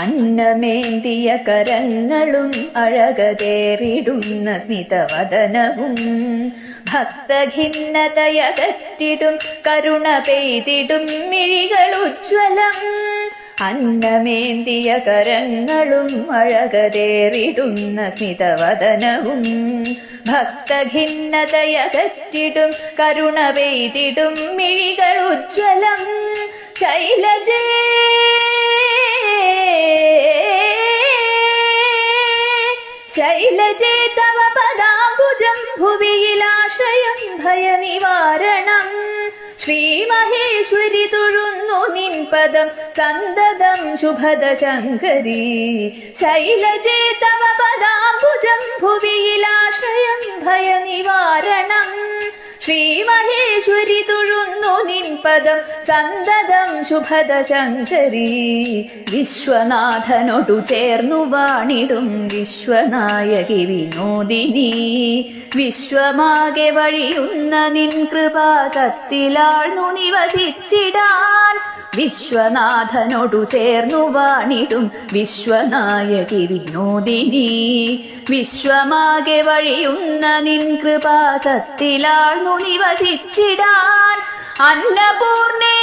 അന്നമേന്തിയ കരങ്ങളും അഴകതേറിടുന്ന സ്മിതവദനവും. ഭക്തഖിന്നതയകറ്റിടും കരുണ പെയ്തിടും മിഴികളുജ്വലം അന്നമേന്തിയ കരങ്ങളും അഴകതേറിടുന്ന സ്മിതവദനവും. ഭക്തഖിന്നതയകറ്റിടും കരുണ പെയ്തിടും മിഴികളുജ്വലം ശൈലജേ! ശൈലജേ തവ പദാംബുജം ഭുവിയിലാശ്രയം ഭയനിവാരണം. ശ്രീമഹേശ്വരി തൊഴുന്നു നിൻ പദം സന്തതം ശുഭദ ശങ്കരി ശൈലജേ തവ പദാംബുജം ഭുവിയിലാശ്രയം ഭയനിവാരണം. ശ്രീമഹേശ്വരി തൊഴു പദം സന്തതം ശുഭദ ശങ്കരി വിശ്വനാഥനോടു ചേർന്നു വാണിടും വിശ്വനായകി വിനോദിനി വിശ്വമാകെ വഴിയുന്ന നിൻ കൃപാ കൃപാസത്തിലാഴ്ന്നു നിവസിച്ചിടാൻ വിശ്വനാഥനോടു ചേർന്നു വാണിടും വിശ്വനായകി വിനോദിനി വിശ്വമാകെ വഴിയുന്ന നിൻ കൃപാ കൃപാസത്തിലാഴ്ന്നു നിവസിച്ചിടാൻ അന്നപൂർണേ